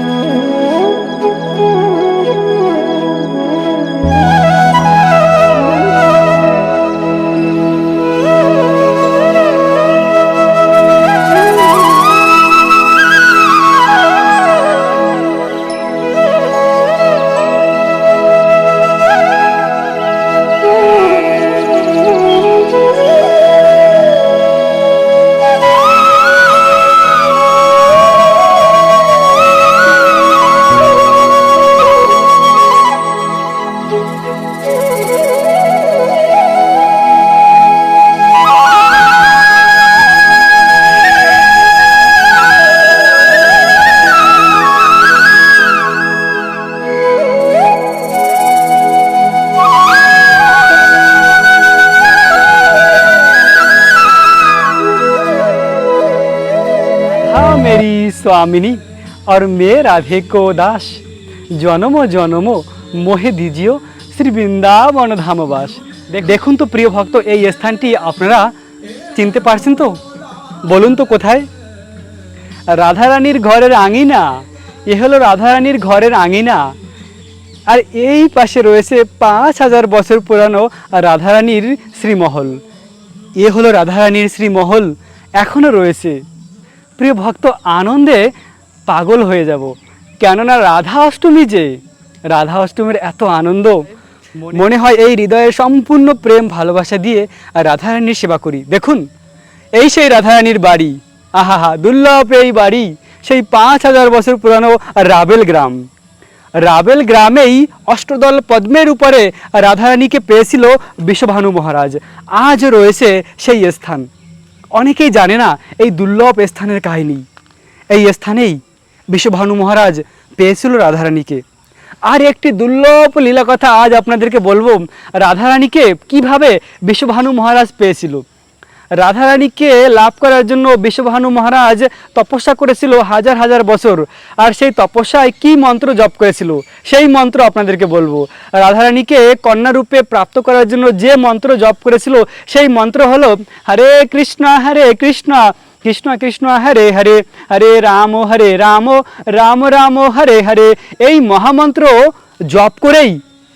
Mm-hmm. কামিনী আর মেয়ে রাধে দাস জনম জনম মোহে দিজিও শ্রী বৃন্দাবন ধামবাস দেখুন তো প্রিয় ভক্ত এই স্থানটি আপনারা চিনতে পারছেন তো বলুন তো কোথায় রাধারানীর ঘরের আঙিনা এ হলো রাধারানীর ঘরের আঙিনা আর এই পাশে রয়েছে পাঁচ হাজার বছর পুরানো রাধারানীর শ্রীমহল এ হলো রাধারানীর শ্রীমহল এখনও রয়েছে প্রিয় ভক্ত আনন্দে পাগল হয়ে যাব। কেননা রাধা অষ্টমী যে রাধা অষ্টমীর এত আনন্দ মনে হয় এই হৃদয়ে সম্পূর্ণ প্রেম ভালোবাসা দিয়ে রাধারানীর সেবা করি। দেখুন এই সেই রাধারানীর বাড়ি। আহা দুর্লভ এই বাড়ি সেই পাঁচ হাজার বছর পুরানো রাবেল গ্রাম। রাবেল গ্রামেই অষ্টদল পদ্মের উপরে রাধারানীকে পেয়েছিল বিশ্বভানু মহারাজ। আজ রয়েছে সেই স্থান। অনেকেই জানে না এই দুর্লভ স্থানের কাহিনী। এই স্থানেই বিশ্বভানু মহারাজ পেয়েছিল রাধারানীকে। আর একটি দুর্লভ লীলা কথা আজ আপনাদেরকে বলব, রাধারানীকে কীভাবে বিশ্বভানু মহারাজ পেয়েছিল। রাধারানীকে লাভ করার জন্য বিশ্বভানু মহারাজ তপস্যা করেছিল হাজার হাজার বছর। আর সেই তপস্যায় কি মন্ত্র জপ করেছিল? সেই মন্ত্র আপনাদেরকে বলব। রাধারানীকে কন্যা রূপে প্রাপ্ত করার জন্য যে মন্ত্র জপ করেছিল, সেই মন্ত্র হলো, হরে কৃষ্ণ হরে কৃষ্ণ কৃষ্ণ কৃষ্ণ, হরে হরে হরে রাম হরে রাম রাম রাম, হরে হরে। এই মহামন্ত্র জপ করেই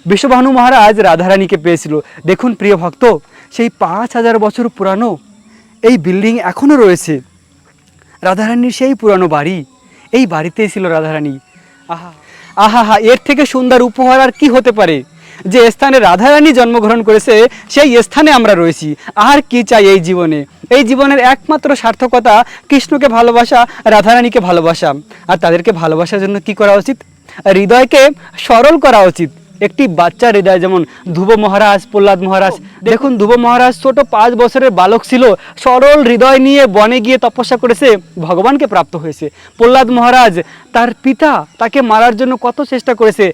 বিশ্বভানু মহারাজ রাধারানীকে পেয়েছিল। দেখুন প্রিয় ভক্ত সেই পাঁচ হাজার বছর পুরানো এই বিল্ডিং এখনও রয়েছে। রাধারানীর সেই পুরানো বাড়ি, এই বাড়িতেই ছিল রাধারানী। আহা আহা হা এর থেকে সুন্দর উপহার আর কি হতে পারে? যে স্থানে রাধারানী জন্মগ্রহণ করেছে, সেই স্থানে আমরা রয়েছি। আর কি চাই এই জীবনে? এই জীবনের একমাত্র সার্থকতা কৃষ্ণকে ভালোবাসা, রাধারানীকে ভালোবাসা। আর তাদেরকে ভালোবাসার জন্য কি করা উচিত? হৃদয়কে সরল করা উচিত। একটি বাচ্চা হৃদয় যেমন ধ্রুব মহারাজ প্রহ্লাদ মহারাজ। দেখুন ধ্রুব মহারাজ ছোট পাঁচ বছরের বালক ছিল সরল হৃদয় নিয়ে বনে গিয়ে তপস্যা করেছে ভগবানকে প্রাপ্ত হয়েছে। প্রহ্লাদ মহারাজ তার পিতা তাকে মারার জন্য কত চেষ্টা করেছে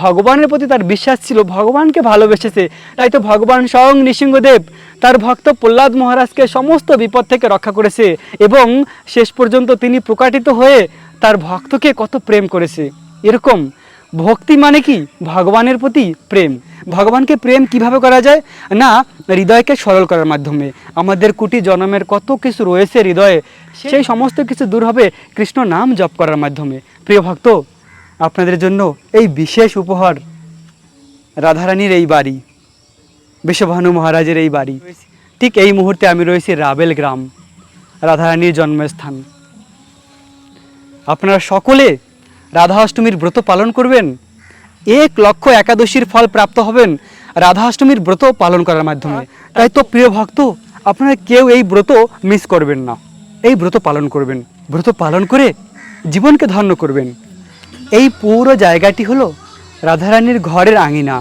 ভগবানের প্রতি তার বিশ্বাস ছিল ভগবানকে ভালোবেসেছে। তাই তো ভগবান স্বয়ং নৃসিংহদেব তার ভক্ত প্রহ্লাদ মহারাজকে সমস্ত বিপদ থেকে রক্ষা করেছে এবং শেষ পর্যন্ত তিনি প্রকাটিত হয়ে তার ভক্তকে কত প্রেম করেছে। এরকম ভক্তি মানে কি? ভগবানের প্রতি প্রেম। ভগবানকে প্রেম কীভাবে করা যায়? না হৃদয়কে সরল করার মাধ্যমে। আমাদের কোটি জন্মের কত কিছু রয়েছে হৃদয়ে সেই সমস্ত কিছু দূর হবে কৃষ্ণ নাম জপ করার মাধ্যমে। প্রিয় ভক্ত আপনাদের জন্য এই বিশেষ উপহার রাধারানীর এই বাড়ি বিশ্বভানু মহারাজের এই বাড়ি। ঠিক এই মুহূর্তে আমি রয়েছি রাবেল গ্রাম রাধারানীর জন্মস্থান। আপনারা সকলে রাধা অষ্টমীর ব্রত পালন করবেন? এক লক্ষ একাদশীর ফল প্রাপ্ত হবেন রাধা অষ্টমীর ব্রত পালন করার মাধ্যমে। তাই তো প্রিয় ভক্ত, আপনারা কেউ এই ব্রত মিস করবেন না। এই ব্রত পালন করবেন। ব্রত পালন করে জীবনকে ধন্য করবেন। এই পুরো জায়গাটি হলো রাধারানীর ঘরের আঙিনা।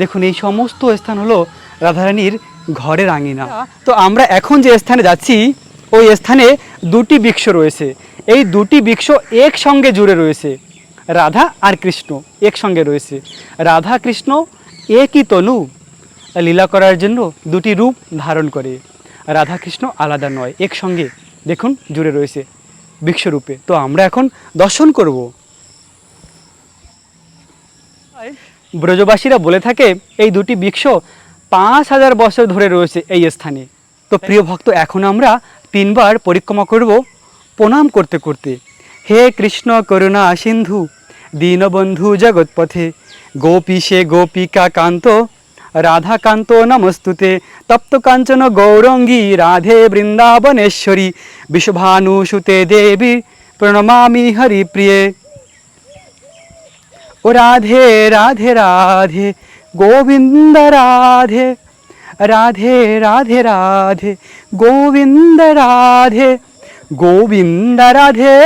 দেখুন, এই সমস্ত স্থান হলো রাধারানীর ঘরের আঙিনা। তো আমরা এখন যে স্থানে যাচ্ছি ওই স্থানে দুটি বৃক্ষ রয়েছে। এই দুটি বৃক্ষ একসঙ্গে জুড়ে রয়েছে। রাধা আর কৃষ্ণ একসঙ্গে রয়েছে। রাধা, কৃষ্ণ একই তনু। লীলা করার জন্য দুটি রূপ ধারণ করে। রাধা, কৃষ্ণ আলাদা নয়, একসঙ্গে দেখুন জুড়ে রয়েছে বৃক্ষরূপে তো আমরা এখন দর্শন করব। ব্রজবাসীরা বলে থাকে, এই দুটি বৃক্ষ পাঁচ হাজার বছর ধরে রয়েছে এই স্থানে। তো প্রিয় ভক্ত, এখন আমরা তিনবার পরিক্রমা করব প্রণাম করতে করতে। হে কৃষ্ণ করুণা সিন্ধু, দীনবন্ধু জগৎপথে গোপীশে গোপিকা কান্ত, রাধাকান্ত নমস্তুতে, তপ্ত কাঞ্চন গৌরঙ্গী, রাধে বৃন্দাবনেশ্বরী বিশ্বভানুসুতে দেবী, প্রণমামি হরিপ্রিয়ে। ও রাধে রাধে রাধে, গোবিন্দ রাধে। রাধে রাধে রাধে গোবিন্দ রাধে গোবিন্দ রাধে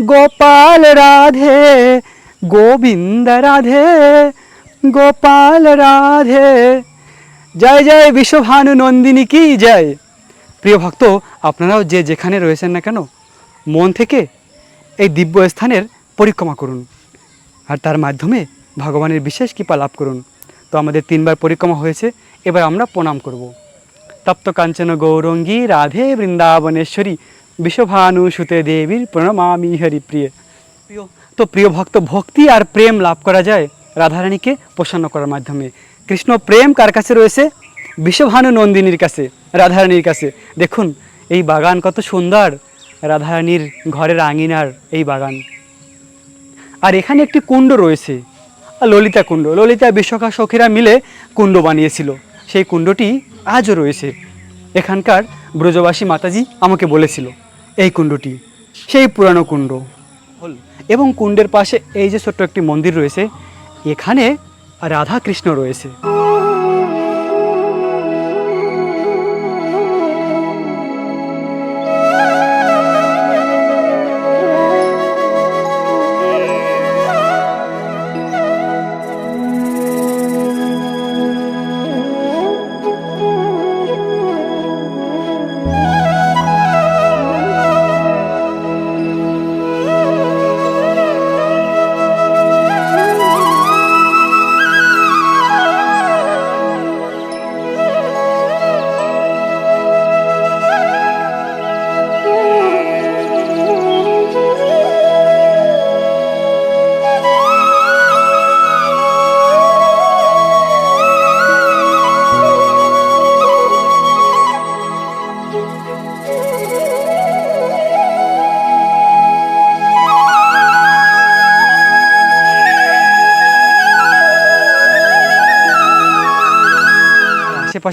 গোপাল রাধে গোবিন্দ রাধে গোপাল রাধে জয় জয় বিশ্বভানু নন্দিনী কি জয় প্রিয় ভক্ত আপনারাও যে যেখানে রয়েছেন না কেন, মন থেকে এই দিব্য স্থানের পরিক্রমা করুন। আর তার মাধ্যমে ভগবানের বিশেষ কৃপা লাভ করুন। তো আমাদের তিনবার পরিক্রমা হয়েছে। এবার আমরা প্রণাম করব। তপ্ত কাঞ্চন গৌরঙ্গী, রাধে বৃন্দাবনেশ্বরী, বিশ্বভানু সুতে দেবীর প্রণমামি হরিপ্রিয়। প্রিয় তো প্রিয় ভক্ত, ভক্তি আর প্রেম লাভ করা যায় রাধারানীকে প্রসন্ন করার মাধ্যমে। কৃষ্ণ প্রেম কার কাছে রয়েছে? বিশ্বভানু নন্দিনীর কাছে, রাধারানীর কাছে। দেখুন, এই বাগান কত সুন্দর, রাধারানীর ঘরের আঙিনার এই বাগান। আর এখানে একটি কুণ্ড রয়েছে, ললিতা কুণ্ড। ললিতা বিশ্বকা সখীরা মিলে কুণ্ড বানিয়েছিল। সেই কুণ্ডটি আজও রয়েছে। এখানকার ব্রজবাসী মাতাজি আমাকে বলেছিল, এই কুণ্ডটি, সেই পুরানো কুণ্ড। এবং কুণ্ডের পাশে এই যে ছোট্ট একটি মন্দির রয়েছে, এখানে রাধা কৃষ্ণ রয়েছে।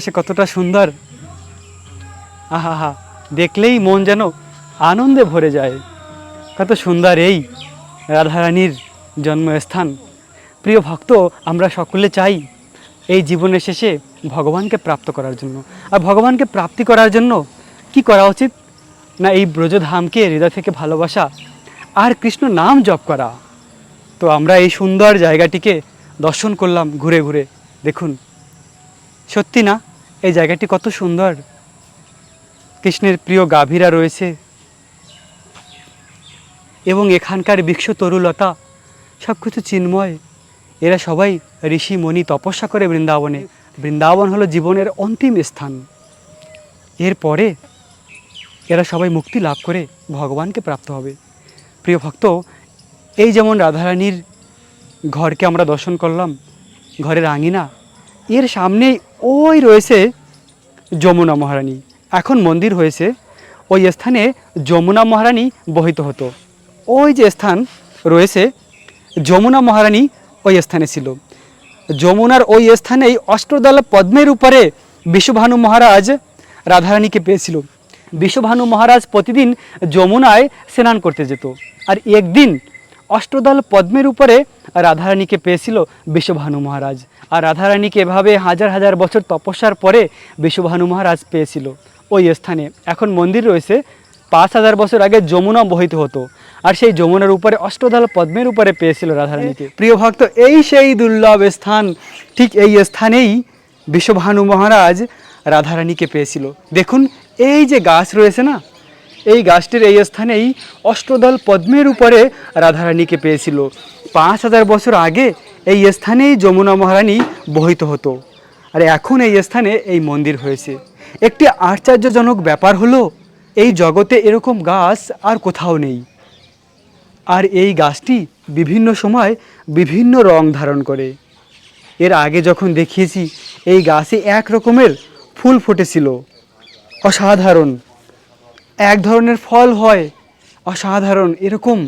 আশেপাশে কতটা সুন্দর। আহা দেখলেই মন যেন আনন্দে ভরে যায়। কত সুন্দর এই রাধারানীর জন্মস্থান। প্রিয় ভক্ত, আমরা সকলে চাই এই জীবনের শেষে ভগবানকে প্রাপ্ত করার জন্য। আর ভগবানকে প্রাপ্তি করার জন্য কি করা উচিত? না এই ব্রজধামকে হৃদয় থেকে ভালোবাসা আর কৃষ্ণ নাম জপ করা। তো আমরা এই সুন্দর জায়গাটিকে দর্শন করলাম ঘুরে ঘুরে। দেখুন। সত্যি না? এই জায়গাটি কত সুন্দর। কৃষ্ণের প্রিয় গাভীরা রয়েছে। এবং এখানকার বৃক্ষ তরুলতা সব কিছু চিন্ময়। এরা সবাই ঋষি মণি তপস্যা করে বৃন্দাবনে। বৃন্দাবন হলো জীবনের অন্তিম স্থান। এরপরে এরা সবাই মুক্তি লাভ করে ভগবানকে প্রাপ্ত হবে। প্রিয় ভক্ত, এই যেমন রাধারানীর ঘরকে আমরা দর্শন করলাম, ঘরের আঙিনা এর সামনেই ওই রয়েছে যমুনা মহারানী। এখন মন্দির হয়েছে, ওই স্থানে যমুনা মহারানী বহিত হতো। ওই যে স্থান রয়েছে, যমুনা মহারানী ওই স্থানে ছিল। যমুনার ওই স্থানেই অষ্টদল পদ্মের উপরে বিশ্বভানু মহারাজ রাধারানীকে পেয়েছিল। বিশ্বভানু মহারাজ প্রতিদিন যমুনায় স্নান করতে যেত। আর একদিন অষ্টদল পদ্মের উপরে রাধারানীকে পেয়েছিল বিশ্বভানু মহারাজ। আর রাধারানীকে এভাবে হাজার হাজার বছর তপস্যার পরে বিশ্বভানু মহারাজ পেয়েছিল ওই স্থানে। এখন মন্দির রয়েছে, পাঁচ হাজার বছর আগে যমুনা বহিত হতো। আর সেই যমুনার উপরে অষ্টদল পদ্মের উপরে পেয়েছিল রাধারানীকে। প্রিয় ভক্ত, এই সেই দুর্লভ স্থান, ঠিক এই স্থানেই বিশ্বভানু মহারাজ রাধারানীকে পেয়েছিল। দেখুন, এই যে গাছ রয়েছে না এই গাছটির এই স্থানেই অষ্টদল পদ্মের উপরে রাধারানীকে পেয়েছিল। পাঁচ হাজার বছর আগে এই স্থানেই যমুনা মহারানী বহিত হতো। আর এখন এই স্থানে এই মন্দির হয়েছে। একটি আশ্চর্যজনক ব্যাপার হলো, এই জগতে এরকম গাছ আর কোথাও নেই। আর এই গাছটি বিভিন্ন সময় বিভিন্ন রং ধারণ করে। এর আগে যখন দেখিয়েছি, এই গাছে এক রকমের ফুল ফুটেছিল। অসাধারণ। এক ধরনের ফল হয়। অসাধারণ, এরকম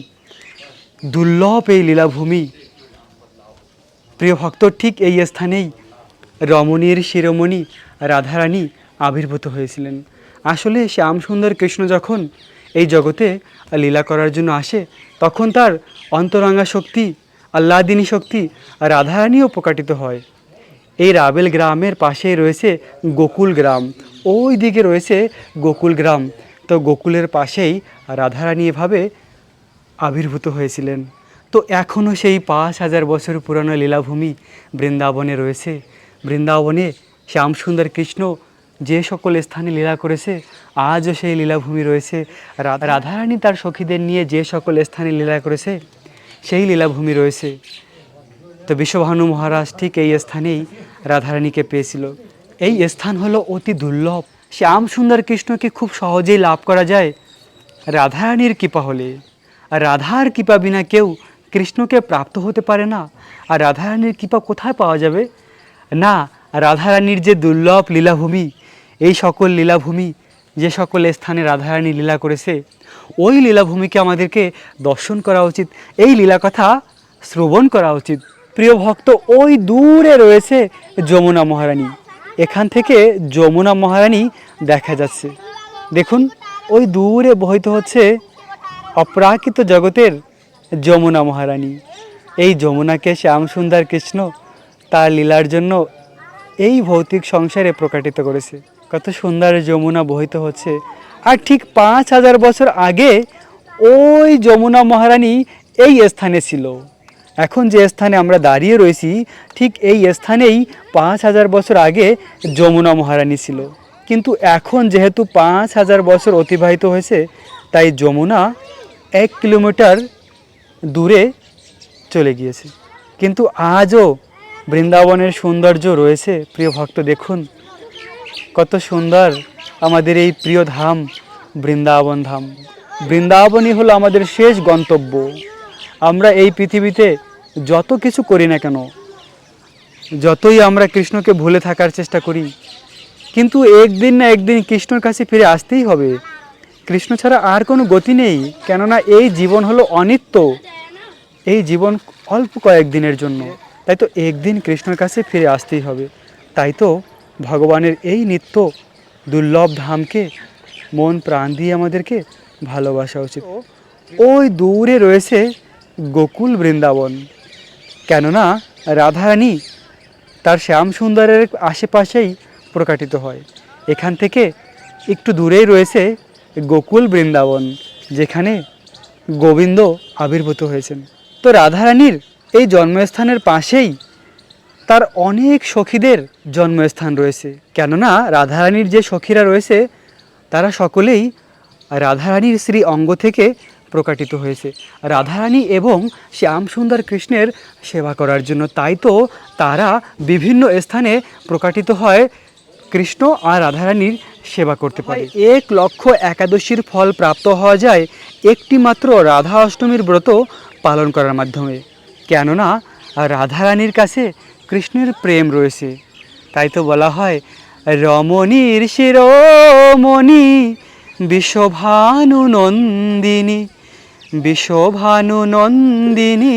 দুর্লভ এই লীলাভূমি। প্রিয় ভক্ত, ঠিক এই স্থানেই রমণীর শিরোমণি রাধারানী আবির্ভূত হয়েছিলেন। আসলে শ্যাম সুন্দর কৃষ্ণ যখন এই জগতে লীলা করার জন্য আসে, তখন তার অন্তরাঙ্গা শক্তি আল্লাদিনী শক্তি রাধারানীও প্রকাটিত হয়। এই রাবেল গ্রামের পাশেই রয়েছে গোকুল গ্রাম। ওই দিকে রয়েছে গোকুল গ্রাম। তো গোকুলের পাশেই রাধারানী এভাবে আবির্ভূত হয়েছিলেন। তো এখনও সেই পাঁচ হাজার বছর পুরানো লীলাভূমি বৃন্দাবনে রয়েছে। বৃন্দাবনে শ্যামসুন্দর কৃষ্ণ যে সকল স্থানে লীলা করেছে, আজও সেই লীলাভূমি রয়েছে। রাধারানী তার সখীদের নিয়ে যে সকল স্থানে লীলা করেছে, সেই লীলাভূমি রয়েছে। তো বিশ্বভানু মহারাজ ঠিক এই স্থানেই রাধারানীকে পেয়েছিল। এই স্থান হলো অতি দুর্লভ। শ্যাম সুন্দর কৃষ্ণকে খুব সহজেই লাভ করা যায়। রাধারানীর কৃপা হলে। আর রাধার কৃপা বিনা কেউ কৃষ্ণকে প্রাপ্ত হতে পারে না। আর রাধারানীর কৃপা কোথায় পাওয়া যাবে? না, রাধারানীর যে দুর্লভ লীলাভূমি, এই সকল লীলাভূমি, যে সকল স্থানে রাধারানী লীলা করেছে, ওই লীলাভূমিকে আমাদেরকে দর্শন করা উচিত। এই লীলা কথা শ্রবণ করা উচিত। প্রিয় ভক্ত, ওই দূরে রয়েছে যমুনা মহারানী। এখান থেকে যমুনা মহারানী দেখা যাচ্ছে। দেখুন, ওই দূরে বহিত হচ্ছে অপ্রাকৃত জগতের যমুনা মহারানী। এই যমুনাকে শ্যামসুন্দর কৃষ্ণ তার লীলার জন্য এই ভৌতিক সংসারে প্রকাটিত করেছে। কত সুন্দর যমুনা বহিত হচ্ছে। আর ঠিক পাঁচ হাজার বছর আগে ওই যমুনা মহারানী এই স্থানে ছিল। এখন যে স্থানে আমরা দাঁড়িয়ে রয়েছি, ঠিক এই স্থানেই পাঁচ হাজার বছর আগে যমুনা মহারানী ছিল। কিন্তু এখন যেহেতু পাঁচ হাজার বছর অতিবাহিত হয়েছে, তাই যমুনা এক কিলোমিটার দূরে চলে গিয়েছে। কিন্তু আজও বৃন্দাবনের সৌন্দর্য রয়েছে। প্রিয় ভক্ত, দেখুন কত সুন্দর আমাদের এই প্রিয় ধাম, বৃন্দাবন ধাম। বৃন্দাবনই হলো আমাদের শেষ গন্তব্য। আমরা এই পৃথিবীতে যত কিছু করি না কেন, যতই আমরা কৃষ্ণকে ভুলে থাকার চেষ্টা করি কিন্তু একদিন না একদিন কৃষ্ণর কাছে ফিরে আসতেই হবে। কৃষ্ণ ছাড়া আর কোনো গতি নেই, কেননা এই জীবন হলো অনিত্য। এই জীবন অল্প কয়েকদিনের জন্য। তাই তো একদিন কৃষ্ণর কাছে ফিরে আসতেই হবে। তাই তো ভগবানের এই নিত্য দুর্লভ ধামকে, মন প্রাণ দিয়ে আমাদেরকে ভালোবাসা উচিত। ওই দূরে রয়েছে গোকুল বৃন্দাবন। কেননা রাধারানী তার শ্যাম সুন্দরের আশেপাশেই প্রকাটিত হয়। এখান থেকে একটু দূরেই রয়েছে গোকুল বৃন্দাবন, যেখানে গোবিন্দ আবির্ভূত হয়েছেন। তো রাধারানীর এই জন্মস্থানের পাশেই তার অনেক সখীদের জন্মস্থান রয়েছে। কেননা রাধারানীর যে সখীরা রয়েছে, তারা সকলেই রাধারানীর শ্রী অঙ্গ থেকে প্রকাটিত হয়েছে। রাধারানী এবং শ্যামসুন্দর কৃষ্ণের সেবা করার জন্য, তাই তো তারা বিভিন্ন স্থানে প্রকাটিত হয় কৃষ্ণ আর রাধারানীর সেবা করতে পারে। এক লক্ষ একাদশীর ফল প্রাপ্ত হওয়া যায় একটি মাত্র রাধা অষ্টমীর ব্রত পালন করার মাধ্যমে। কেননা রাধারানীর কাছে কৃষ্ণের প্রেম রয়েছে। তাই তো বলা হয় রমণীর শিরোমণি বিশ্বভানু নন্দিনী বিশ্বভানু নন্দিনী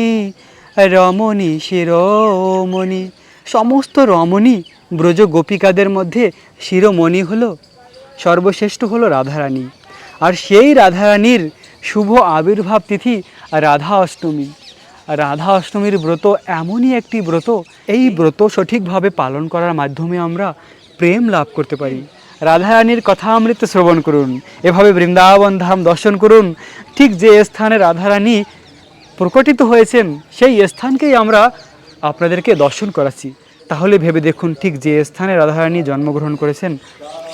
রমণী শিরোমণি। সমস্ত রমণী ব্রজ গোপিকাদের মধ্যে শিরোমণি হলো, সর্বশ্রেষ্ঠ হলো রাধারানী। আর সেই রাধারানীর শুভ আবির্ভাব তিথি রাধা অষ্টমী। রাধা অষ্টমীর ব্রত এমনই একটি ব্রত, এই ব্রত সঠিকভাবে পালন করার মাধ্যমে আমরা প্রেম লাভ করতে পারি। রাধারানীর কথা অমৃত শ্রবণ করুন, এভাবে বৃন্দাবন ধাম দর্শন করুন। ঠিক যে স্থানে রাধারানী প্রকটিত হয়েছেন, সেই স্থানকেই আমরা আপনাদেরকে দর্শন করাচ্ছি। তাহলে ভেবে দেখুন ঠিক যে স্থানে রাধারানী জন্মগ্রহণ করেছেন,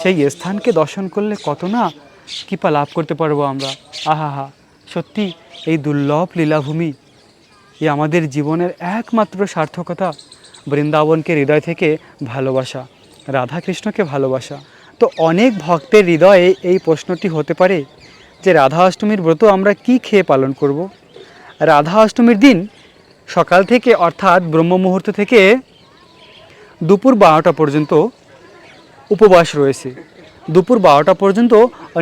সেই স্থানকে দর্শন করলে কত না কৃপা লাভ করতে পারব আমরা আহা হা সত্যি এই দুর্লভ লীলাভূমি এ আমাদের জীবনের একমাত্র সার্থকতা, বৃন্দাবনকে হৃদয় থেকে ভালোবাসা, রাধাকৃষ্ণকে ভালোবাসা তো অনেক ভক্তের হৃদয়ে এই প্রশ্নটি হতে পারে যে রাধা অষ্টমীর ব্রত আমরা কি খেয়ে পালন করব। রাধা অষ্টমীর দিন সকাল থেকে অর্থাৎ ব্রহ্ম মুহূর্ত থেকে দুপুর বারোটা পর্যন্ত উপবাস রয়েছে। দুপুর বারোটা পর্যন্ত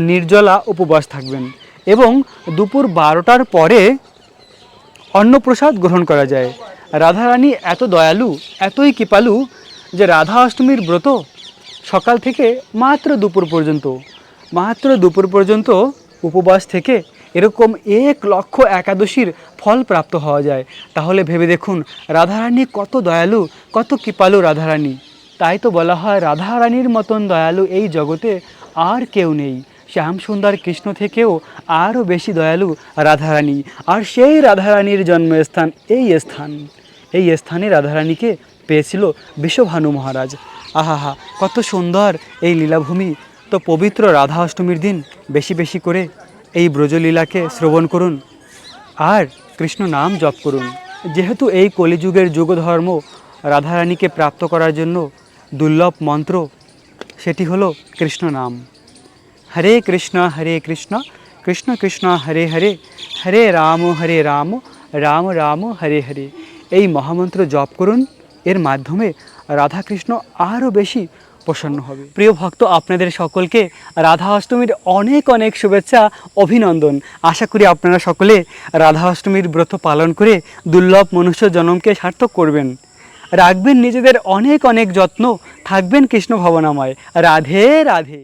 নির্জলা উপবাস থাকবেন এবং দুপুর বারোটার পরে অন্নপ্রসাদ গ্রহণ করা যায়। রাধারানী এত দয়ালু, এতই কৃপালু যে রাধা অষ্টমীর ব্রত সকাল থেকে মাত্র দুপুর পর্যন্ত, মাত্র দুপুর পর্যন্ত উপবাস থেকে এরকম এক লক্ষ একাদশীর ফল প্রাপ্ত হওয়া যায়। তাহলে ভেবে দেখুন, রাধারানী কত দয়ালু, কত কৃপালু রাধারানী। তাই তো বলা হয়, রাধারানীর মতন দয়ালু এই জগতে আর কেউ নেই। শ্যামসুন্দর কৃষ্ণ থেকেও আরও বেশি দয়ালু রাধারানী। আর সেই রাধারানীর জন্মস্থান এই স্থান। এই স্থানে রাধারানীকে পেয়েছিল বিশ্বভানু মহারাজ। আহাহা, কত সুন্দর এই লীলাভূমি। তো পবিত্র রাধা অষ্টমীর দিন বেশি বেশি করে এই ব্রজলীলাকে শ্রবণ করুন আর কৃষ্ণ নাম জপ করুন। যেহেতু এই কলিযুগের যুগধর্ম রাধারানীকে প্রাপ্ত করার জন্য দুর্লভ মন্ত্র, সেটি হলো কৃষ্ণ নাম। হরে কৃষ্ণ হরে কৃষ্ণ কৃষ্ণ কৃষ্ণ, হরে হরে হরে রাম হরে রাম রাম রাম, হরে হরে। এই মহামন্ত্র জপ করুন। এর মাধ্যমে রাধাকৃষ্ণ আরও বেশি প্রসন্ন হবে। প্রিয় ভক্ত, আপনাদের সকলকে রাধা অষ্টমীর অনেক অনেক শুভেচ্ছা, অভিনন্দন। আশা করি আপনারা সকলে রাধা অষ্টমীর ব্রত পালন করে দুর্লভ মনুষ্য জনমকে সার্থক করবেন। রাখবেন নিজেদের অনেক অনেক যত্ন, থাকবেন কৃষ্ণ ভবনাময়। রাধে রাধে।